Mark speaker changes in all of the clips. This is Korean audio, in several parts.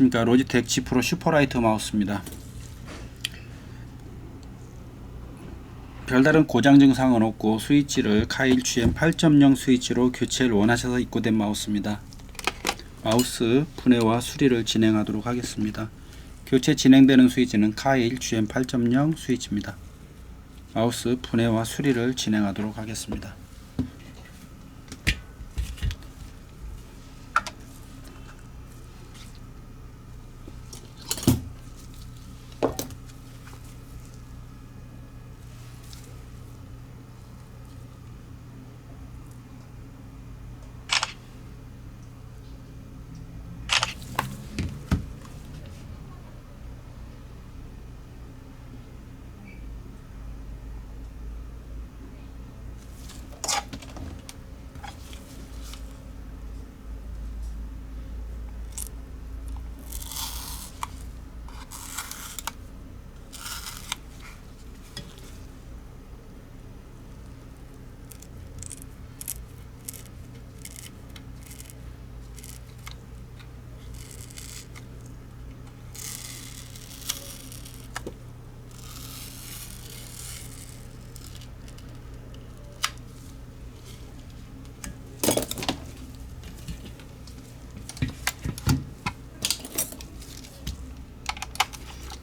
Speaker 1: 안녕하십니까 로지텍 G 프로 슈퍼라이트 마우스입니다. 별다른 고장 증상은 없고 스위치를 카일 GM 8.0 스위치로 교체를 원하셔서 입고된 마우스입니다. 마우스 분해와 수리를 진행하도록 하겠습니다. 교체 진행되는 스위치는 카일 GM 8.0 스위치입니다. 마우스 분해와 수리를 진행하도록 하겠습니다.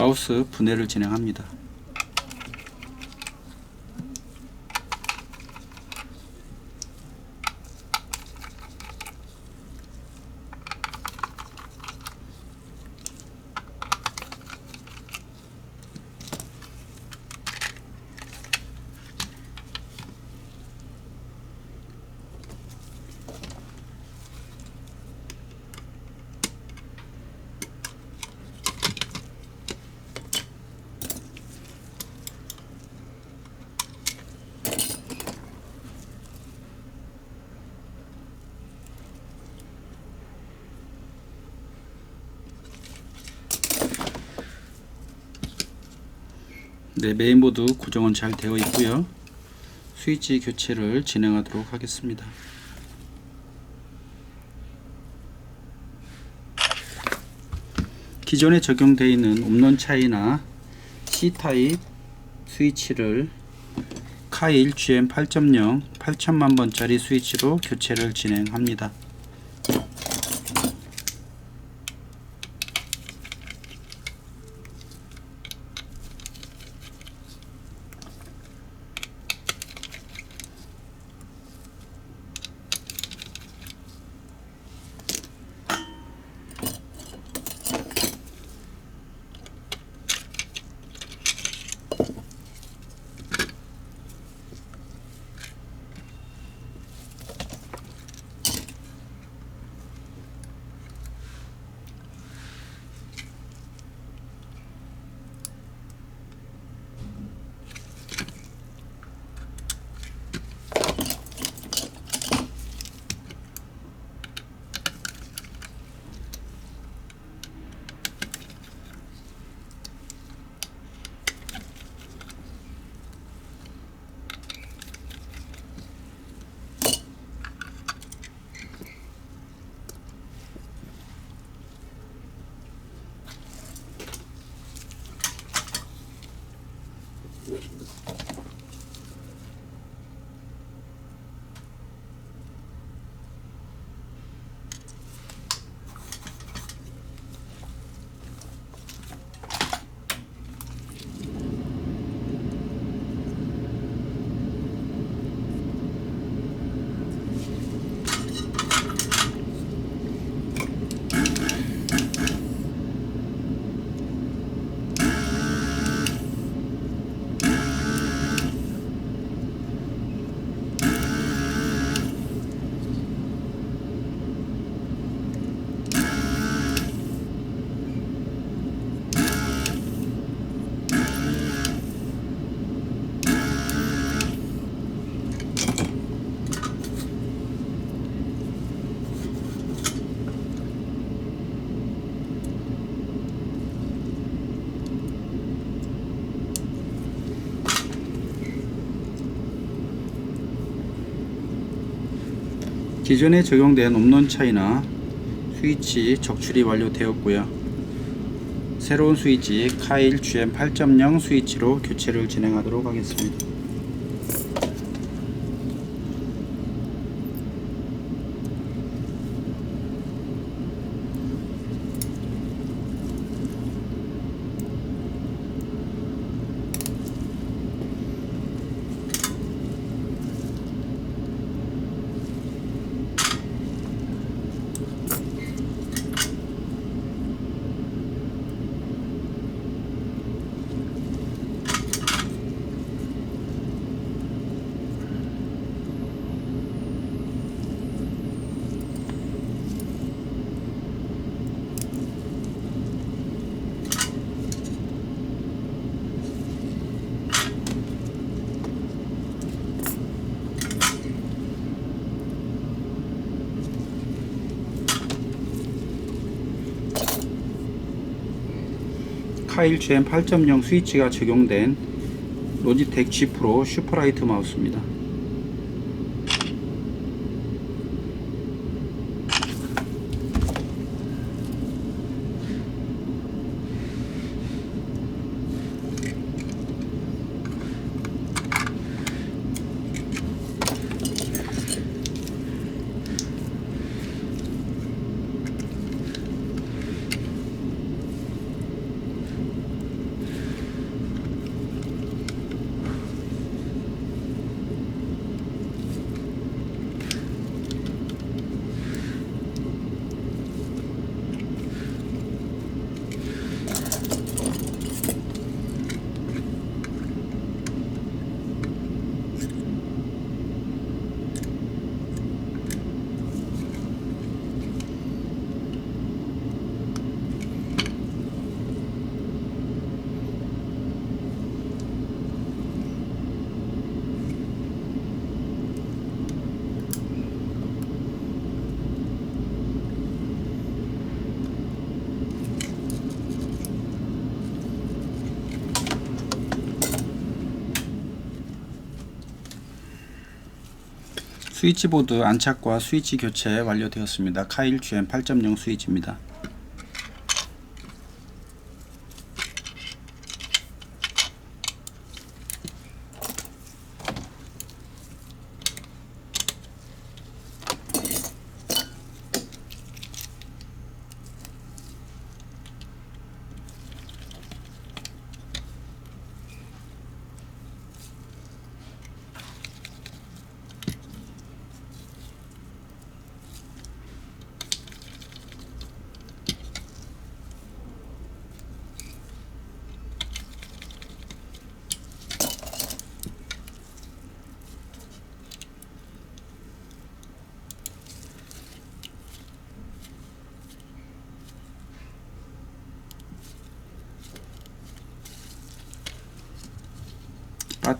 Speaker 1: 마우스 분해를 진행합니다. 네, 메인보드 고정은 잘 되어 있고요. 스위치 교체를 진행하도록 하겠습니다. 기존에 적용되어 있는 옵론 차이나 C타입 스위치를 카일 GM 8.0 8천만 번짜리 스위치로 교체를 진행합니다. 기존에 적용된 옵론 차이나 스위치 적출이 완료되었고요. 새로운 스위치 카일 GM 8.0 스위치로 교체를 진행하도록 하겠습니다. 카일 GM 8.0 스위치가 적용된 로지텍 G 프로 슈퍼라이트 마우스입니다. 스위치 보드 안착과 스위치 교체 완료되었습니다. 카일 GM 8.0 스위치입니다.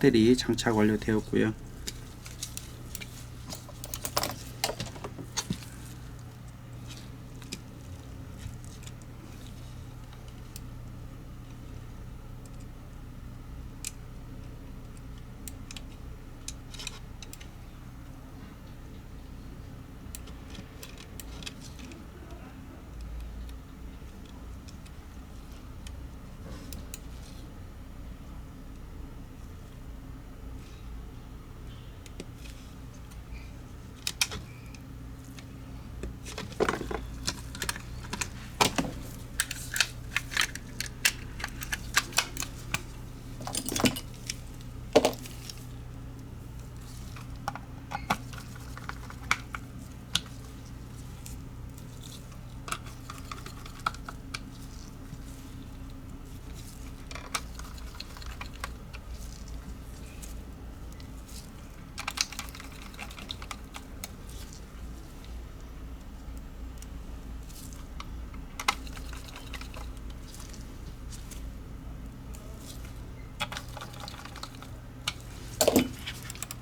Speaker 1: 배터리 장착 완료되었고요.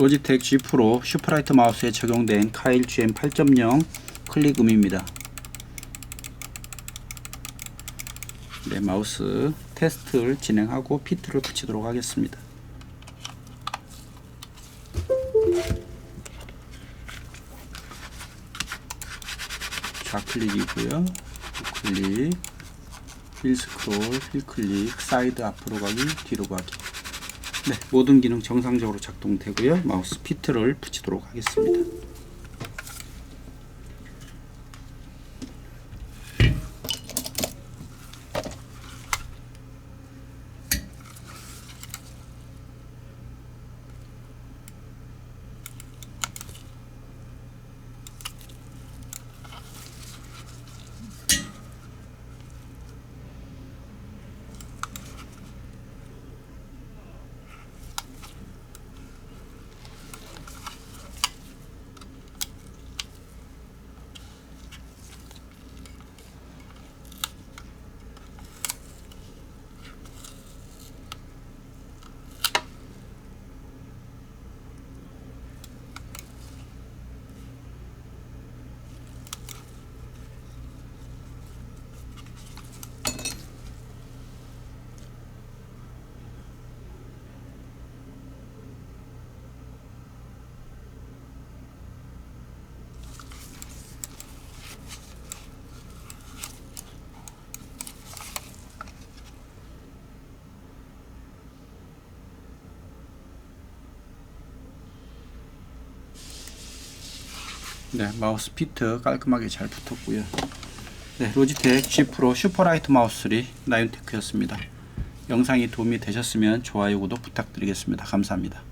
Speaker 1: 로지텍 G 프로 슈퍼라이트 마우스에 적용된 카일 GM 8.0 클릭음입니다. 네, 마우스 테스트를 진행하고 피트를 붙이도록 하겠습니다. 좌클릭이고요. 클릭 휠 스크롤, 휠 클릭, 사이드 앞으로 가기, 뒤로 가기. 네, 모든 기능 정상적으로 작동되고요. 마우스 피트를 붙이도록 하겠습니다. 네, 마우스 피트 깔끔하게 잘 붙었고요. 네, 로지텍 G 프로 슈퍼라이트 마우스 3 나윤테크였습니다. 영상이 도움이 되셨으면 좋아요, 구독 부탁드리겠습니다. 감사합니다.